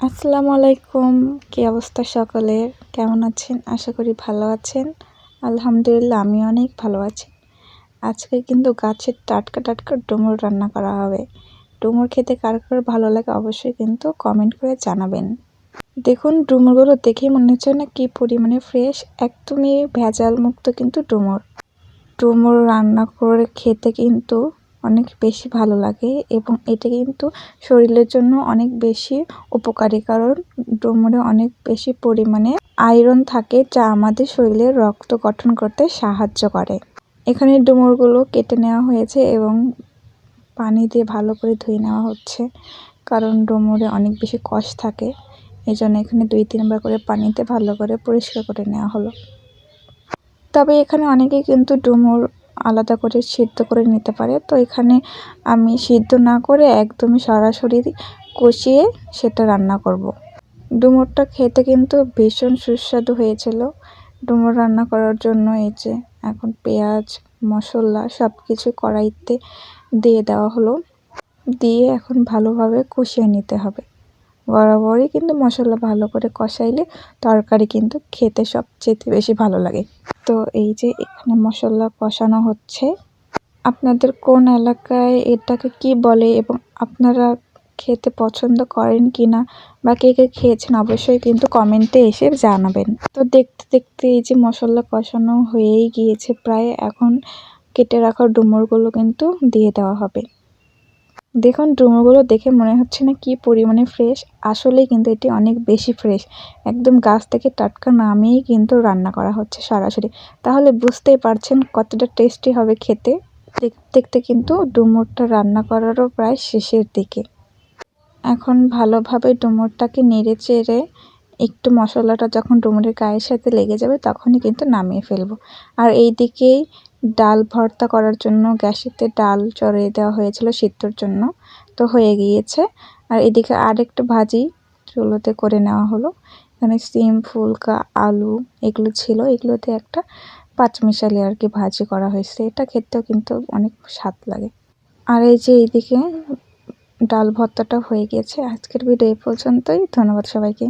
আসসালামু আলাইকুম। কী অবস্থা সকলের? কেমন আছেন? আশা করি ভালো আছেন। আলহামদুলিল্লাহ আমি অনেক ভালো আছি। আজকে কিন্তু গাছের টাটকা টাটকা ডুমুর রান্না করা হবে। ডুমুর খেতে কার কার ভালো লাগে অবশ্যই কিন্তু কমেন্ট করে জানাবেন। দেখুন, ডুমুরগুলো দেখেই মনে হচ্ছে না কী পরিমাণে ফ্রেশ একদমই ভেজাল মুক্ত কিন্তু ডুমুর। ডুমুর রান্না করে খেতে কিন্তু অনেক বেশি ভালো লাগে এবং এটা কিন্তু শরীরের জন্য অনেক বেশি উপকারী, কারণ ডুমুরে অনেক বেশি পরিমাণে আয়রন থাকে যা আমাদের শরীরে রক্ত গঠন করতে সাহায্য করে। এখানে ডুমুরগুলো কেটে নেওয়া হয়েছে এবং পানি দিয়ে ভালো করে ধুয়ে নেওয়া হচ্ছে, কারণ ডুমুরে অনেক বেশি কষ থাকে। এই জন্য এখানে দুই তিনবার করে পানিতে ভালো করে পরিষ্কার করে নেওয়া হলো। তবে এখানে অনেকেই কিন্তু ডুমুর আলাদা করে সিদ্ধ করে নিতে পারে। তো এখানে আমি সিদ্ধ না করে একদমই সরাসরি কষিয়ে সেটা রান্না করব। ডুমুরটা খেতে কিন্তু ভীষণ সুস্বাদু হয়েছিল। ডুমুর রান্না করার জন্য এই যে এখন পেঁয়াজ, মশলা সব কিছু কড়াইতে দিয়ে দেওয়া হলো। দিয়ে এখন ভালোভাবে কষিয়ে নিতে হবে। বরাবরই কিন্তু মশলা ভালো করে কষাইলে তরকারি কিন্তু খেতে সবচেয়ে বেশি ভালো লাগে। তো এই যে এখানে মশলা কষানো হচ্ছে, আপনাদের কোন এলাকায় এটাকে কি বলে এবং আপনারা খেতে পছন্দ করেন কি না বা কে কে খেয়েছেন অবশ্যই কিন্তু কমেন্টে এসে জানাবেন। তো দেখতে দেখতে এই যে মশলা কষানো হয়েই গিয়েছে, প্রায় এখন কেটে রাখা ডুমুরগুলো কিন্তু দিয়ে দেওয়া হবে। দেখুন, ডুমুরগুলো দেখে মনে হচ্ছে না কি পরিমাণে ফ্রেশ আসলেই কিন্তু এটি অনেক বেশি ফ্রেশ একদম গাছ থেকে টাটকা নামিয়েই কিন্তু রান্না করা হচ্ছে সরাসরি। তাহলে বুঝতেই পারছেন কতটা টেস্টি হবে খেতে। দেখতে কিন্তু ডুমুরটা রান্না করারও প্রায় শেষের দিকে। এখন ভালোভাবে ডুমুরটাকে নেড়ে চেড়ে একটু মশলাটা যখন ডুমুরের গায়ের সাথে লেগে যাবে তখনই কিন্তু নামিয়ে ফেলব। আর এই দিকেই ডাল ভর্তা করার জন্য গ্যাসেতে ডাল চড়িয়ে দেওয়া হয়েছিল সিদ্ধর জন্য। তো হয়ে গিয়েছে। আর এদিকে আরেকটু ভাজি চুলোতে করে নেওয়া হলো। এখানে সিম, ফুলকা, আলু এগুলো ছিল। এগুলোতে একটা পাঁচমিশালি আর কি ভাজি করা হয়েছে। এটা খেতেও কিন্তু অনেক স্বাদ লাগে। আর এই যে এইদিকে ডাল ভর্তাটা হয়ে গিয়েছে। আজকের ভিডিও এই পর্যন্তই। ধন্যবাদ সবাইকে।